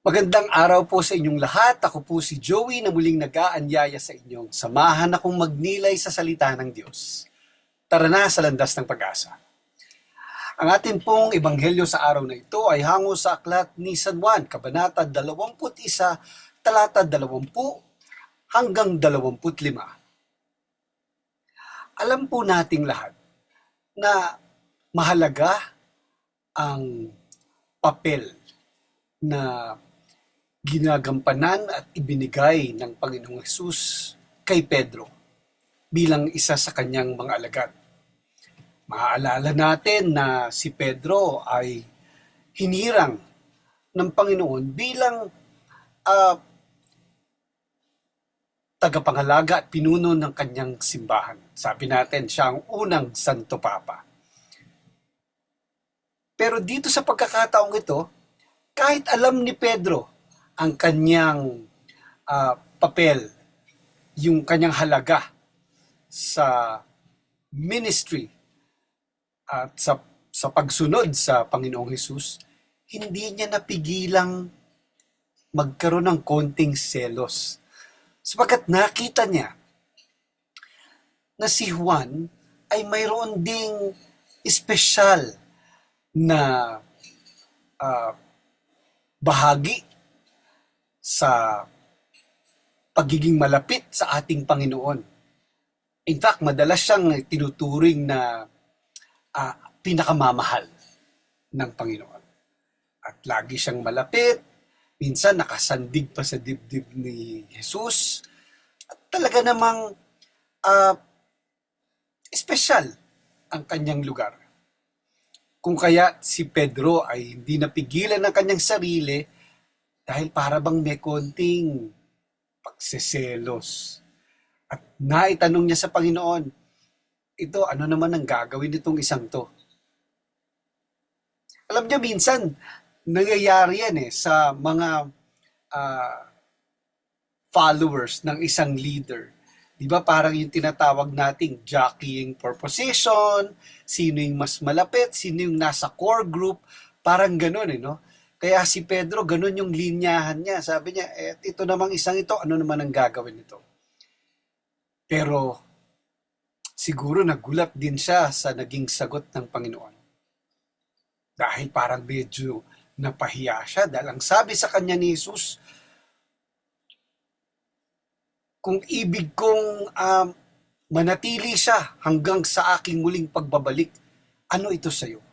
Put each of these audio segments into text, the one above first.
Magandang araw po sa inyong lahat. Ako po si Joey na muling nag-aanyaya sa inyong samahan akong magnilay sa salita ng Diyos. Tara na sa landas ng pag-asa. Ang ating pong ebanghelyo sa araw na ito ay hango sa aklat ni San Juan, Kabanata 21, talata 20 hanggang 25. Alam po nating lahat na mahalaga ang papel na ginagampanan at ibinigay ng Panginoong Hesus kay Pedro bilang isa sa kanyang mga alagad. Maaalala natin na si Pedro ay hinirang ng Panginoon bilang ah, tagapangalaga at pinuno ng kanyang simbahan. Sabi natin, siya ang unang Santo Papa. Pero dito sa pagkakataong ito, kahit alam ni Pedro ang kanyang ah, papel, yung kanyang halaga sa ministry at sa, sa pagsunod sa Panginoong Hesus, hindi niya napigilang magkaroon ng konting selos. Sapagkat nakita niya na si Juan ay mayroon ding espesyal na ah, bahagi sa pagiging malapit sa ating Panginoon. In fact, madalas siyang tinuturing na ah, pinakamamahal ng Panginoon. At lagi siyang malapit, minsan nakasandig pa sa dibdib ni Jesus. At talaga namang ah, espesyal ang kanyang lugar. Kung kaya si Pedro ay hindi napigilan ng kanyang sarili dahil para bang may konting pagseselos. At naitanong niya sa Panginoon, ito ano naman ang gagawin nitong isang to? Alam niyo minsan, nangyayari yan eh sa mga ah, followers ng isang leader. Di ba parang yung tinatawag nating jockeying for position, sino yung mas malapit, sino yung nasa core group, parang ganun eh, no? Kaya si Pedro, ganun yung linyahan niya. Sabi niya, eh, ito namang isang ito, ano naman ang gagawin nito? Pero siguro nagulat din siya sa naging sagot ng Panginoon. Dahil parang medyo napahiya siya dahil ang sabi sa kanya ni Jesus, kung ibig kong um, manatili siya hanggang sa aking muling pagbabalik, ano ito sa'yo?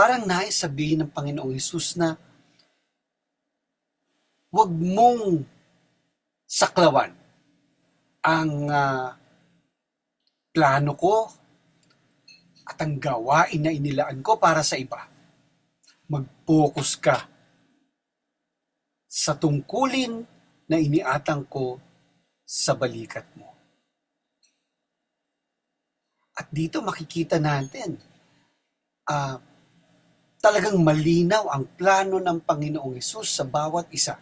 Parang nais sabihin ng Panginoong Hesus na huwag mong saklawan ang ah, plano ko at ang gawain na inilaan ko para sa iba. Mag-focus ka sa tungkulin na iniatang ko sa balikat mo. At dito makikita natin, ah, talagang malinaw ang plano ng Panginoong Hesus sa bawat isa.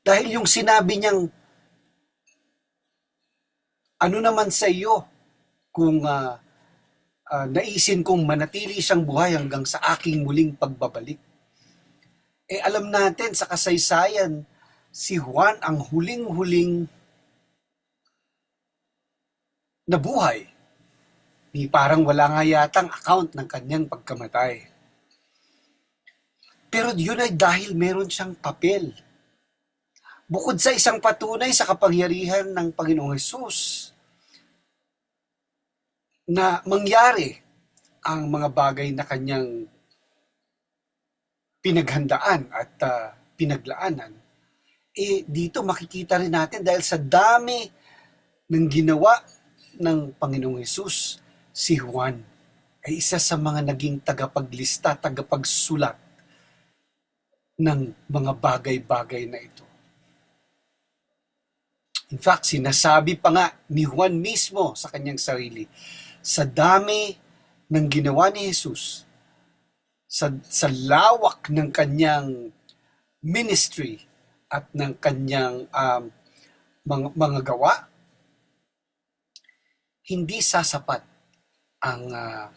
Dahil yung sinabi niyang, ano naman sa iyo kung ah, ah, naisin kong manatili siyang buhay hanggang sa aking muling pagbabalik? Eh alam natin sa kasaysayan, si Juan ang huling-huling nabuhay. Ni parang wala nga yatang account ng kanyang pagkamatay. Pero yun ay dahil meron siyang papel. Bukod sa isang patunay sa kapangyarihan ng Panginoong Hesus na mangyari ang mga bagay na kanyang pinaghandaan at ah, pinaglaanan, eh dito makikita rin natin dahil sa dami ng ginawa ng Panginoong Hesus, si Juan ay isa sa mga naging tagapaglista, tagapagsulat ng mga bagay-bagay na ito. In fact, sinasabi pa nga ni Juan mismo sa kanyang sarili, sa dami ng ginawa ni Jesus, sa, sa lawak ng kanyang ministry at ng kanyang um, mga, mga gawa, hindi sasapat ang ah,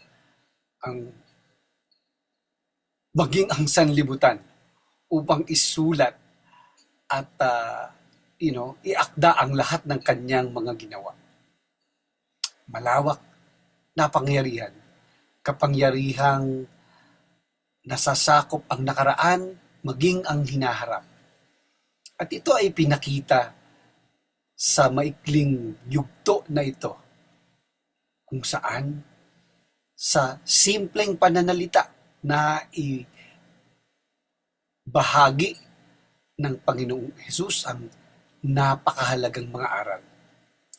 ang maging ang sanlibutan upang isulat at ah, you know, iakda ang lahat ng kanyang mga ginawa. Malawak na pangyarihan, kapangyarihang nasasakop ang nakaraan maging ang hinaharap. At ito ay pinakita sa maikling yugto na ito kung saan sa simpleng pananalita na i bahagi ng Panginoong Jesus ang napakahalagang mga aral.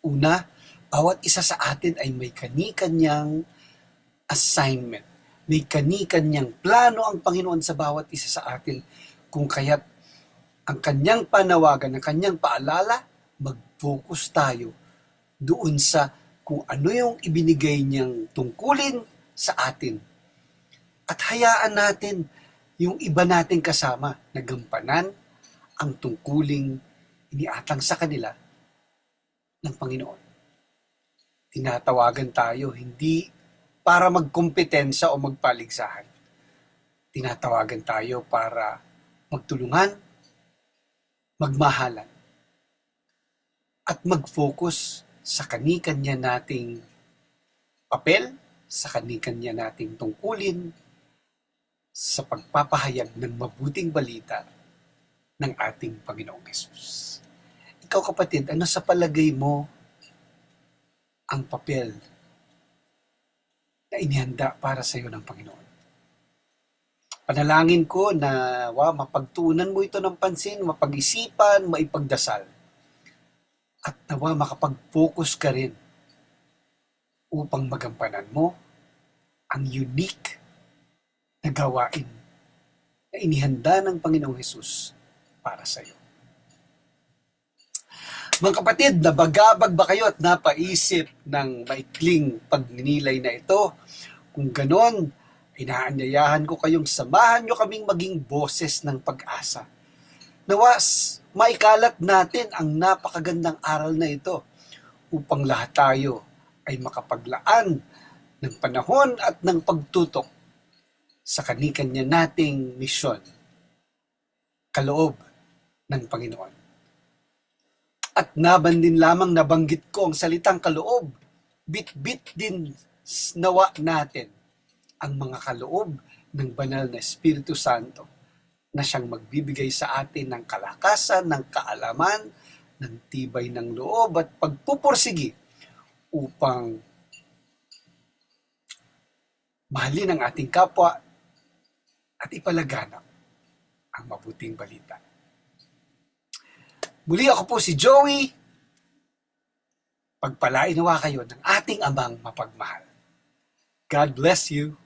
Una, bawat isa sa atin ay may kani-kanyang assignment. May kani-kanyang plano ang Panginoon sa bawat isa sa atin. Kung kaya't ang kanyang panawagan, ang kanyang paalala, mag-focus tayo doon sa kung ano yung ibinigay niyang tungkulin sa atin. At hayaan natin yung iba nating kasama na gampanan ang tungkuling iniatang sa kanila ng Panginoon. Tinatawagan tayo hindi para magkompetensya o magpaligsahan. Tinatawagan tayo para magtulungan, magmahalan, at mag-focus sa kani-kanya nating papel, sa kani-kanya nating tungkulin, sa pagpapahayag ng mabuting balita ng ating Panginoong Yesus. Ikaw kapatid, ano sa palagay mo ang papel na inihanda para sa iyo ng Panginoon? Panalangin ko na wa, mapagtuunan mo ito ng pansin, mapag-isipan, maipagdasal. At nawa makapag-focus ka rin upang magampanan mo ang unique na gawain na inihanda ng Panginoong Hesus para sa iyo. Mga kapatid, nabagabag ba kayo at napaisip ng maikling pagninilay na ito? Kung ganon, inaanyayahan ko kayong samahan nyo kaming maging boses ng pag-asa. Nawas, maikalat natin ang napakagandang aral na ito upang lahat tayo ay makapaglaan ng panahon at ng pagtutok sa kanikanya nating misyon, kaloob ng Panginoon. At naban din lamang nabanggit ko ang salitang kaloob, bit-bit din nawa natin ang mga kaloob ng banal na Espiritu Santo na siyang magbibigay sa atin ng kalakasan, ng kaalaman, ng tibay ng loob at pagpupursigi upang mahalin ang ating kapwa at ipalaganap ang mabuting balita. Muli ako po si Joey. Pagpalain nawa kayo ng ating amang mapagmahal. God bless you.